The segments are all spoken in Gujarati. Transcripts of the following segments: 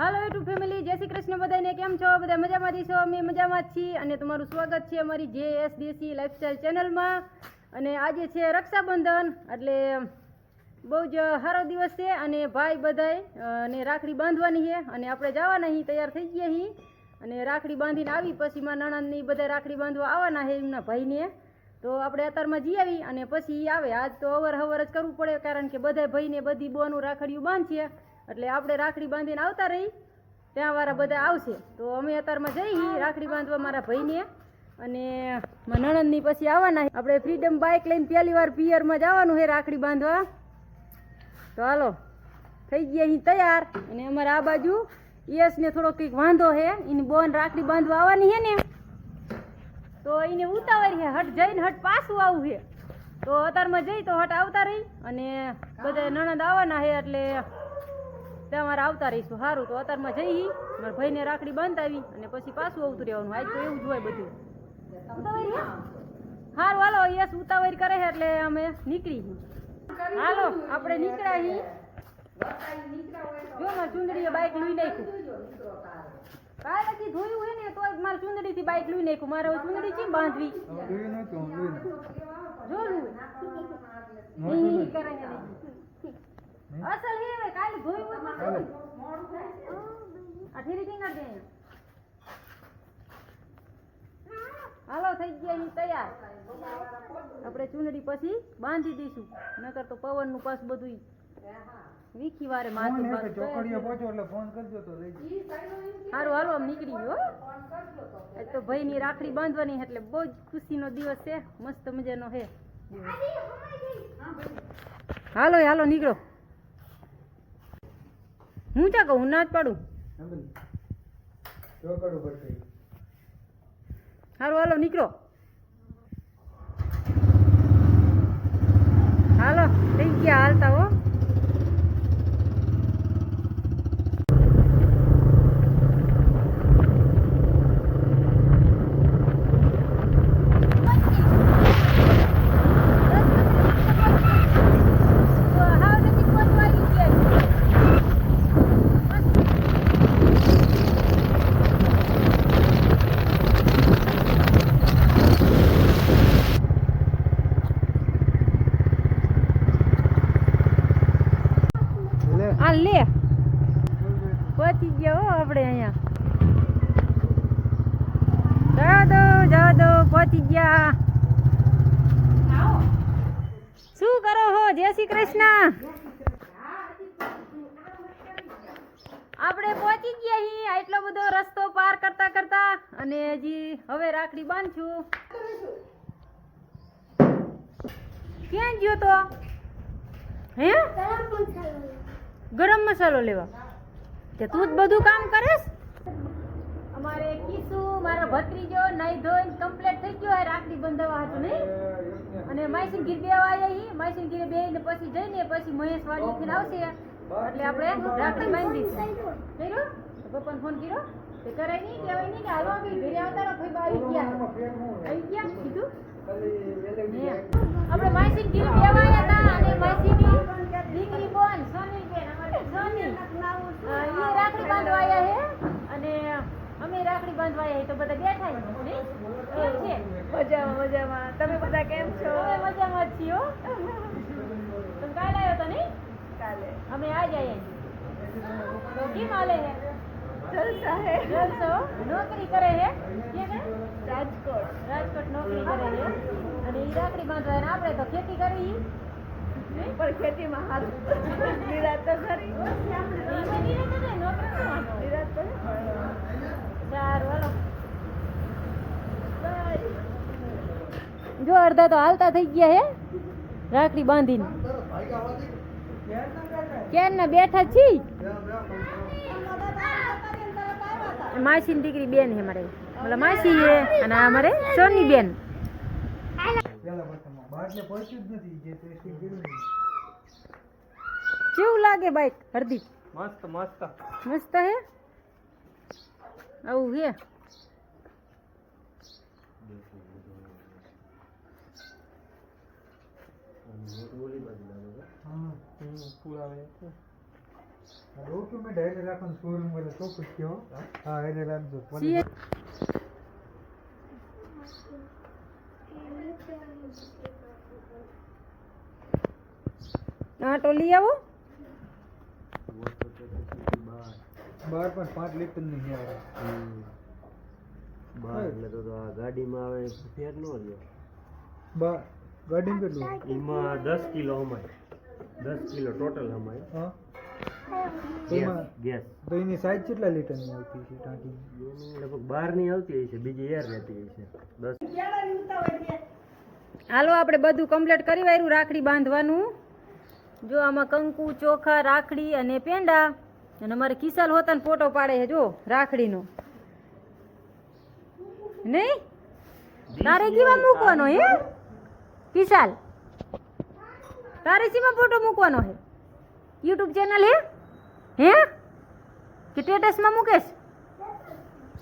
હાલો યુટ્યુબ ફેમિલી જય શ્રી કૃષ્ણ બધાને, કેમ છો? બધા મજામાં છો? અમે મજામાં જ છીએ અને તમારું સ્વાગત છે અમારી જે એસ દેસી લાઈફસ્ટાઈલ ચેનલમાં અને આજે છે રક્ષાબંધન, એટલે બહુ જ સારો દિવસ છે અને ભાઈ બધાય અને રાખડી બાંધવાની છે. અને આપણે જવાના હી તૈયાર થઈ ગયા અહીં અને રાખડી બાંધીને આવી, પછી મારા નણંદની બધા રાખડી બાંધવા આવવાના છે એમના ભાઈને. તો આપણે અત્યારમાં જઈ આવી અને પછી આવે. આજ તો અવર હવર જ કરવું પડે, કારણ કે બધા ભાઈને બધી બોનું રાખડીયું બાંધશે એટલે આપણે રાખડી બાંધીને આવતા રહી. ત્યાં વાળા બધા આવશે. તો અમે અત્યારમાં જઈ રાખડી બાંધવા મારા ભાઈને. અને નણંદની પછી આવવાના આપણે ફ્રીડમ બાઇક લઈને પહેલી વાર પિયરમાં જવાનું છે રાખડી બાંધવા. તો હાલો, થઈ ગયા અહીં તૈયાર. અને અમારે આ બાજુ યશને થોડો કંઈક વાંધો છે. એની બોન રાખડી બાંધવા આવવાની છે ને. તો એને ઉતાવળ છે, હટ જઈને હટ પાછું આવું છે. તો અત્યારમાં જઈ તો હટ આવતા રહી. અને બધા નણંદ આવવાના છે એટલે ત્યાં અમારે આવતા રહીશું. સારું તો અત્યારમાં જઈ મારા ભાઈને રાખડી બાંધાવી અને પછી પાછું આવતું રહેવાનું. આજ તો એવું જ હોય બધું. સારું હારું હાલો યસ ઉતાવળ કરે છે એટલે અમે નીકળી હાલો આપણે નીકળ્યા હી. જો મારી ચુંદડીએ બાઇક લઈ નાખ્યું કાલે થી ધોયું હોય ને તો મારે ચુંદડી થી બાઇક લઈ નાખ્યું મારે ચુંદડી ચીમ બાંધવી? જોયું. અસલ હે કાલે ધોયું હોય તો શું? આ ઠેરી ટીંગાડ દે. હાલો થઈ ગયા અહીં તૈયાર. આપણે ચુંદડી પછી બાંધી દઈશું. નકર તો પવનનું પાસ બધું વીખી વારે માથું બાથું ચોકડીએ પહોંચો એટલે ફોન કરજો તો લઈ હારું હાલો આમ નીકળી ગયો તો ભાઈની રાખડી બાંધવાની એટલે બહુ જ ખુશીનો દિવસ છે. મસ્ત મજાનો છે. હાલો હાલો નીકળો. હું ચા કહું? ના જ પાડું. હારું હાલો હાલો નીકળો. હાલો થઈ ગયા હાલતા હો લે. આ લે પહોંચી ગયા હો આપણે અહીંયા જવા દો જવા દો પહોંચી ગયા શું કરો હો જય શ્રી કૃષ્ણ આપણે પહોંચી ગયા હી આટલો બધો રસ્તો પાર કરતા કરતા અને હજી હવે રાખડી બાંધશું. ક્યાં ગયો તો? હે? ગરમ મસાલો લેવા. કે તું જ બધું કામ કરેસ અમારે કીસુ, મારો ભત્રીજો, નાઈ ધોઈને કમ્પ્લીટ થઈ ગયો હે રાખડી બંધાવા હતું નહીં અને માયસીન ગીર બે વાયા હી માયસીન ગીર બે ને પછી જઈને પછી મહેશ વાડી થી આવશે. એટલે આપણે રાખડી બાંધી દઈશું કર્યો? પપ્પાને ફોન કર્યો? તે કરાય નહીં કહેવાય નહીં કે હાલો કે ઘરે આવતા રહો ભાઈ આવી ગયા. આવી ગયા કીધું? આપણે માસી ગીર બે હતા અને માયસીની દીકરી બોન સોની બેન અમારે સોની. એ રાખડી બાંધવા આવ્યા હે અને અમે રાખડી બાંધવા આવ્યા તો બધા બેઠા કેમ છે? મજામાં મજામાં. તમે બધા કેમ છો? અમે મજામાં જ છીએ તમે કાલે આવ્યો તો નહીં? કાલે અમે આજ આયા તો કેમ હાલે હે જલસા હે જલસો હો. નોકરી કરે હે કે કરે? રાજકોટ રાજકોટ નોકરી કરે છે અને ઈ રાખડી બાંધવા અને આપણે તો ખેતી કરી ઈ. પણ ખેતીમાં હાથ નિરાત તો ખરી ઈ બધી રીતે ને નોકરી નો વાંધો. નિરાત તો છે. સારું હાલો જો અડધા તો હાલતા થઈ ગયા હે રાખડી બાંધીને ક્યારના બેઠા છી? માસી ની દીકરી બેન હે મારે. મતલબ માસી હે અને આ મારે સોની બેન. કેવું લાગે બાઈક? હરદીપ? મસ્ત મસ્ત. મસ્ત હે? આવું હે? હા પુરાવે ડોક્યુમેન્ટ હારે રાખવાનું શોરૂમ એટલે ચોખ્ખું જ હા હારે રાખજો આટો લઈ આવો બાર પણ પાંચ લીટરની છે બાર એટલે તો તો આ ગાડીમાં આવે ફેર નો રહ્યો બાર ગાડીમાં કેટલું એમાં દસ કિલો અમાય દસ કિલો ટોટલ અમારે ગેસ તો એની સાઈઝ કેટલા લીટરની આવતી છે ટાંકી લગભગ બહારની આવતી હોય છે બીજી એર રહેતી હોય છે. દસ હાલો આપણે બધું કમ્પ્લીટ કરી વાર્યું રાખડી બાંધવાનું. જો આમાં કંકુ ચોખા રાખડી અને પેંડા. અને અમારે કિસાલ હોતા ને ફોટો પાડે છે જો રાખડીનો. નહીં? તારે કેવા મૂકવાનો હે? કિસાલ તારે સીમાં ફોટો મૂકવાનો છે યુટ્યુબ ચેનલ હે? હે? કે સ્ટેટસમાં મૂકેશ?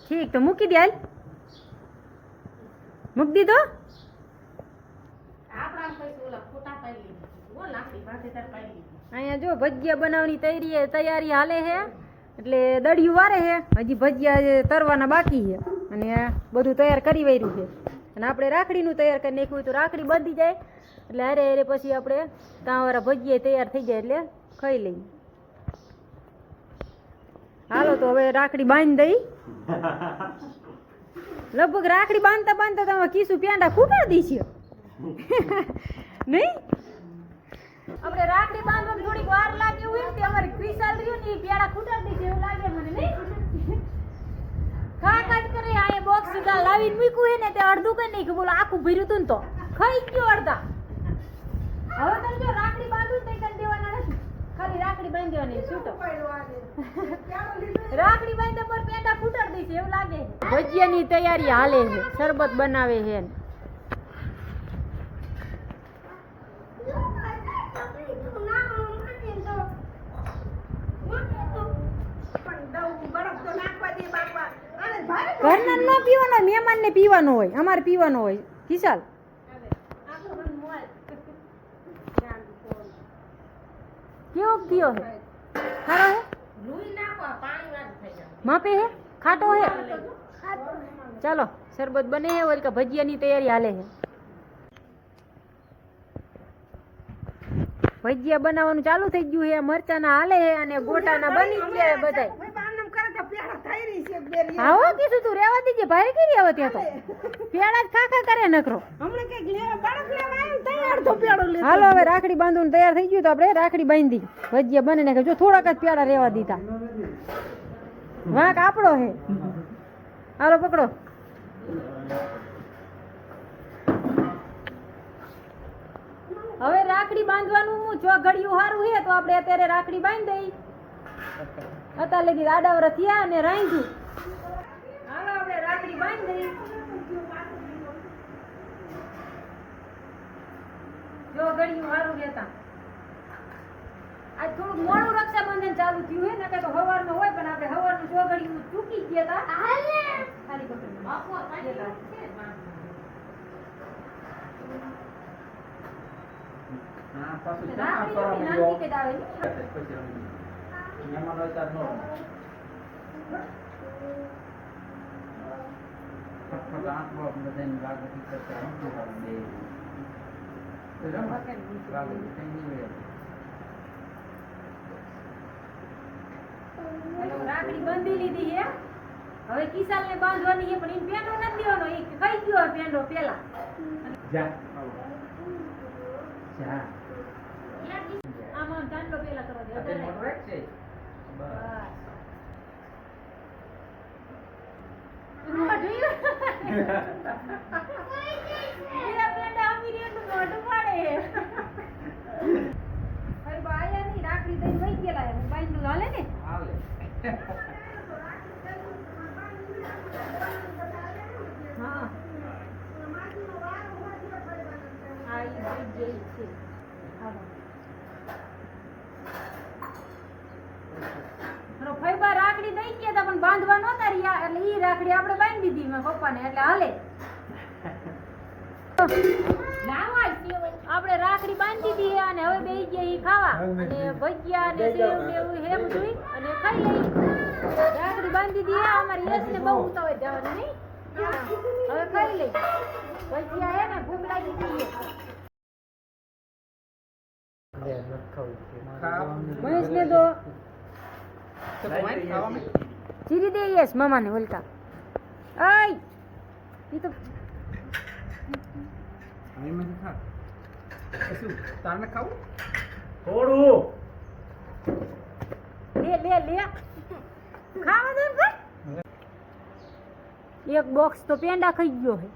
ઠીક તો મૂકી દે હાલ. મૂકી દીધો? અહીંયા જો ભજીયા બનાવવાની તૈયારી તૈયારી હાલે છે એટલે દડિયું વારે છે હજી ભજીયા તરવાના બાકી છે અને બધું તૈયાર કરી વર્યું છે અને આપણે રાખડીનું તૈયાર કરી નાખ્યું તો રાખડી બાંધી જાય. એટલે હારે હારે પછી આપણે તાંવાળા ભજીએ તૈયાર થઈ જાય એટલે ખાઈ લઈએ. હાલો તો હવે રાખડી બાંધી દઈ. લગભગ રાખડી બાંધતા બાંધતા તમે કીસું પ્યાંડા ખૂટાડી છે. નહીં? આપણે રાખડી બાંધવામાં થોડીક વાર લાગે એવું એમ કે અમારે ક્રિસાલ રહ્યું ને એ પેડા ખૂટાડી છે એવું લાગે મને, નહીં? ખા ખા કરે આ બોક્સ સુધા લાવીને મૂક્યું હે ને તે અડધું કઈ નહીં કે બોલો, આખું ભર્યું તું ને તો. ખાઈ ગયો અડધા. હવે તમે જો રાખડી બાંધું તો કઈ દેવાના નથી. ખાલી રાખડી બાંધી દેવાની છૂટો. રાખડી બાંધે પર પેંડા ફૂટર દે એવું લાગે ભજીયાની તૈયારી હાલે છે, શરબત બનાવે છે. ઘરના ન પીવાનો મહેમાન ને પીવાનો હોય, અમારે પીવાનો હોય. કિશાલ કેવો પીયો હે? ખારો હે? માપે હે? ખાટો હે? ચાલો શરબત બને હે ઓલ કે ભજીયાની તૈયારી હાલે હે. ભજીયા બનાવવાનું ચાલુ થઈ ગયું હે મરચાના હાલે હે અને ગોટાના બની ગયા બધાય. હા કીધું તું રેવા દીજે ભારે કરી આવો ત્યાં તો. પેડા જ ખાખા કરે નકરો. હાલો હવે રાખડી બાંધવાનું તૈયાર થઈ ગયું તો આપણે રાખડી બાંધી. ભજીયા બને નાખે જો થોડાક જ પેડા રેવા દીધા. વાંક આપણો હે. હાલો પકડો. હવે રાખડી બાંધવાનું જો ઘડિયું સારું હે તો આપણે અત્યારે રાખડી બાંધી દઈ. અત્યારે લગી આડાવરા થયા અને રાંધ્યું. આપણે રાખડી બાંધી જો ઘડિયું સારું લેતા આજ થોડુંક મોડું રક્ષાબંધન ચાલુ થયું હે નકર તો સવારમાં હોય પણ આપણે સવારનું જો ઘડિયું ચૂકી ગયા હતા ખાલી પકડ રાખડી તો નાનકી કે જ આવે ને. હાલો, રાખડી બાંધી લીધી હે હવે કિસાલ ને બાંધવાની છે પણ એ પેંડો નથી દેવાનો. એ કઈ ગયો પેંડો પેલા આમાં ચાંદલો પેલા કરવા દે બસ. મોઢું પેલા પેંડા આપી દે તો મોઢું પાડે હવે બાયા નહીં રાખડી વહી ગયેલા એમ બાંધ્યું હાલે ને? હા હા ઈ વહી ગઈ છે હાલો. મારો ફઈબા રાખડી દઈ ગયા તા પણ બાંધવા નહોતા રહ્યા એટલે મારા પપ્પાને એટલે હાલે. આપણે રાખડી બાંધી દીધી અને હવે બે ગયા ઈ ખાવા. અને ભજીયા ને સેવ ને એવું હે બધું અને ખાઈ લઈ. રાખડી બાંધી દીધી અમારી યસ ને બહુ ઉતાવે જવાનું નહીં. હવે ખાઈ લઈ. ભજીયા હે ને ભૂખ લાગી ગઈ છે. મહેશ ને તો ચીરી દે. યસ મામા ને વલકા આય ઈ તો થોડું લે લે લે ખાવા દે ને ભાઈ એક બોક્સ તો પેંડા ખાઈ ગયો હે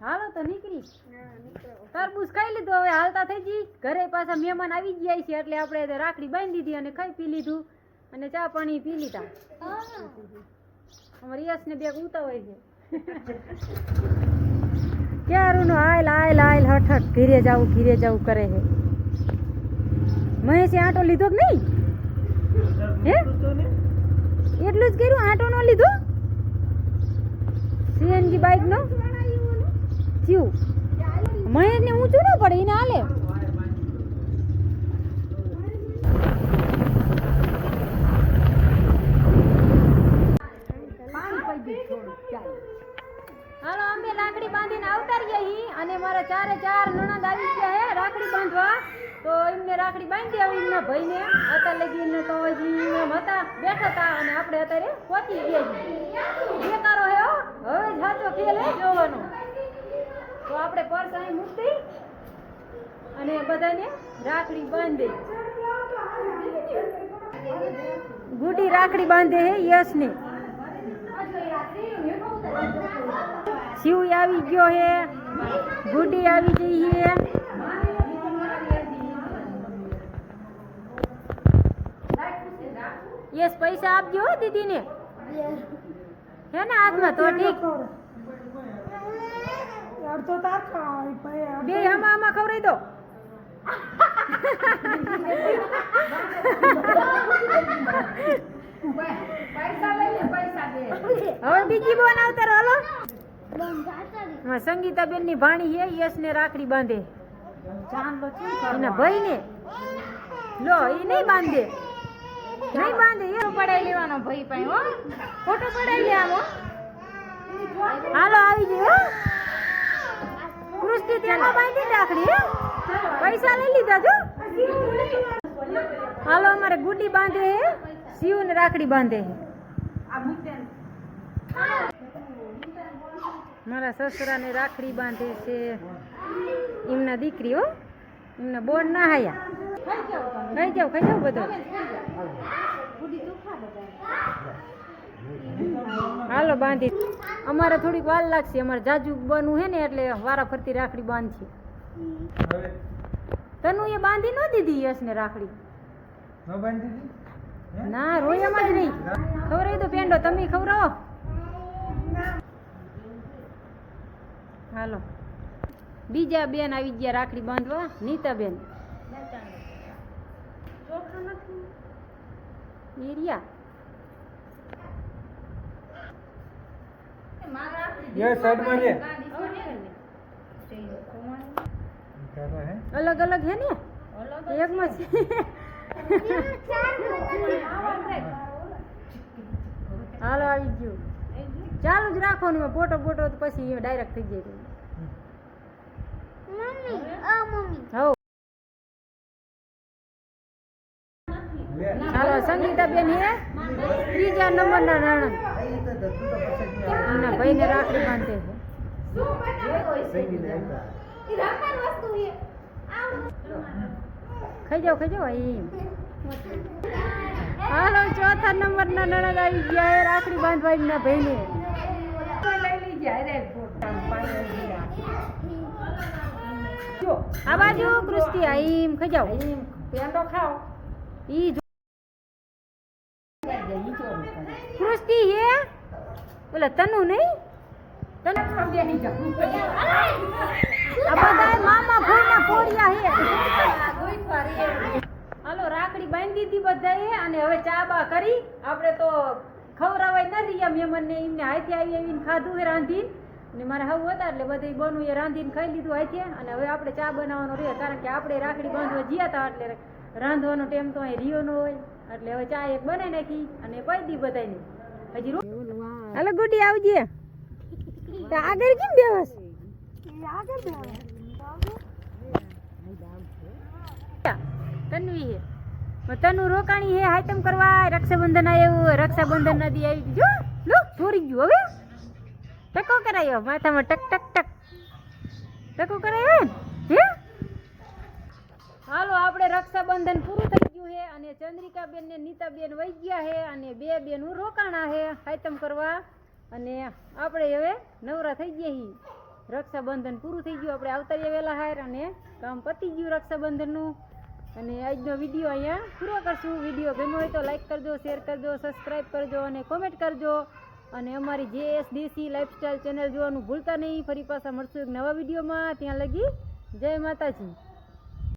હાલો તો નીકળી તરબૂચ ખાઈ લીધું હવે હાલતા થઈ જી ઘરે પાછા મહેમાન આવી જાય છે એટલે આપણે રાખડી બાંધી દીધી અને ખાઈ પી લીધું અને ચા પાણી પી લીધા. અમારી યશ ને બેગ ઉતાવળ છે. ક્યારું નો આયલ આયલ આયલ હઠ ઘીરે જાવું ઘીરે જાવું કરે છે. મહેશે આટો લીધો કે નહીં? હે? એટલું જ કર્યું? આટો નો લીધો? સીએનજી બાઇક નો. થયું. મહેશ ને ઊંચું ન પડે એને હાલે હાલો અમે રાખડી બાંધીને આવતારીએ હી અને મારા ચારે ચાર નણંદ આવી ગયા હે રાખડી બાંધવા. તો એમને રાખડી બાંધી આવી એમના ભાઈને. અત્યારે એમને તો હજી એમ હતા, બેઠા હતા અને આપણે અત્યારે પહોંચી ગયા છીએ. બેકારો હે. હવે સાચો ખેલ હે જોવાનો. તો આપણે પર્સ અહીં મૂકી અને બધાને રાખડી બાંધે. ગુડી રાખડી બાંધે હે યશને. શિવ આવી ગયો હે. ગુડી આવી ગઈ હે. યસ પૈસા આપજો હો દીદીને. હે ને હાથમાં તો ઠીક. બે હમા આમાં ખવડાવી દો. હવે બીજી બોન આવતારો હાલો. હા સંગીતાબેનની ભાણી હે યશ ને રાખડી બાંધે. એના ભાઈ ને લો એ નહીં બાંધે. નહીં બાંધે એ પડાઈ લેવાનો ભાઈ પાસે હો. ફોટો પડાઈ લે હાલો આવી ગયો કૃષ્ટિ તેમાં બાંધી રાખડી પૈસા લઈ લીધા જો. હાલો અમારે ગુડી બાંધે હે. શિવ ને રાખડી બાંધે મારા સસરાને રાખડી બાંધે છે. એમના દીકરી હો. એમના બોર ના હાયા. ખાઈ જાવ ખાઈ જાવ બધો. હાલો બાંધી. અમારે થોડીક વાર લાગશે. અમારે જાજુ બનવું હે ને એટલે વારા ફરતી રાખડી બાંધશે. તનુ એ બાંધી ન દીધી યશને રાખડી. ન બાંધી દીધી? ના રોયામાં જ નહીં. ખવડાવી દો પેંડો તમે ખવડાવો. હાલો. બીજા બેન આવી ગયા રાખડી બાંધવા નીતા બેન? અલગ અલગ હે ને? એકમાં છે. હાલો આવી ગયું. ચાલુ જ રાખવાનું ફોટો ફોટો તો પછી ડાયરેક્ટ થઈ જાય. હાલો સંગીતા બેન હે? ત્રીજા નંબરના નાણા. એમના ભાઈને રાખડી બાંધે છે. ખાઈ જાઓ ખાઈ જાઓ એમ હાલો ચોથા નંબરના નણદ આવી ગયા રાખડી બાંધવા ના ભાઈને આ બાજુ કૃષ્ટિ આઈમ ખાઈ જાઓ. પેંડો ખાઓ. ઈ જો. કૃષ્ટિ હે? બોલે તનુ નહીં તને આ બધા મામા ભોયના પોળિયા હે. હાલો, રાખડી બાંધી દીધી બધાએ અને હવે ચા બા કરી. આપણે તો ખવરાવાય ન રહ્યા મહેમાનને, એમને હાથે આવી આવીને ખાધું એ રાંધીને. અને મારે હવું હતા એટલે બધું બનવું એ રાંધીને ખાઈ લીધું હાથે. અને હવે આપણે ચા બનાવવાનો રહે, કારણ કે આપણે રાખડી બાંધવા ગયા હતા એટલે રાંધવાનો ટાઈમ તો અહીં રહ્યો ન હોય. એટલે હવે ચા એક બનાવી નાખી અને પાઈ દી બધાને હજી હાલો ગુડી આવજે. આગળ કેમ બેવસ તન્વી હે. તનુ રોકાણી હે આઈટમ કરવા રક્ષાબંધન આવ્યું રક્ષાબંધન નદી આવી જો, લો ચોરી ગયું હવે. ટકો કરાયો, માથામાં ટક ટક ટક. ટકો કરાયો હે હે? હાલો, આપણે રક્ષાબંધન પૂરું થઈ ગયું છે અને ચંદ્રિકાબેન ને નીતાબેન વહી ગયા છે અને બે બેન રોકાણા છે આઈટમ કરવા. અને આપણે હવે નવરા થઈ ગયા છીએ રક્ષાબંધન પૂરું થઈ ગયું, આપણે આવતારીએ વહેલા હાર અને કામ પતી ગયું રક્ષાબંધનનું. અને આજનો વીડિયો અહીંયા પૂરો કરશું. વીડિયો ગમ્યો હોય તો લાઈક કરજો શેર કરજો સબસ્ક્રાઈબ કરજો અને કોમેન્ટ કરજો. અને અમારી જે એસ દેશી લાઈફસ્ટાઈલ ચેનલ જોવાનું ભૂલતા નહીં. ફરી પાછા મળશું એક નવા વિડીયોમાં. ત્યાં લગી જય માતાજી.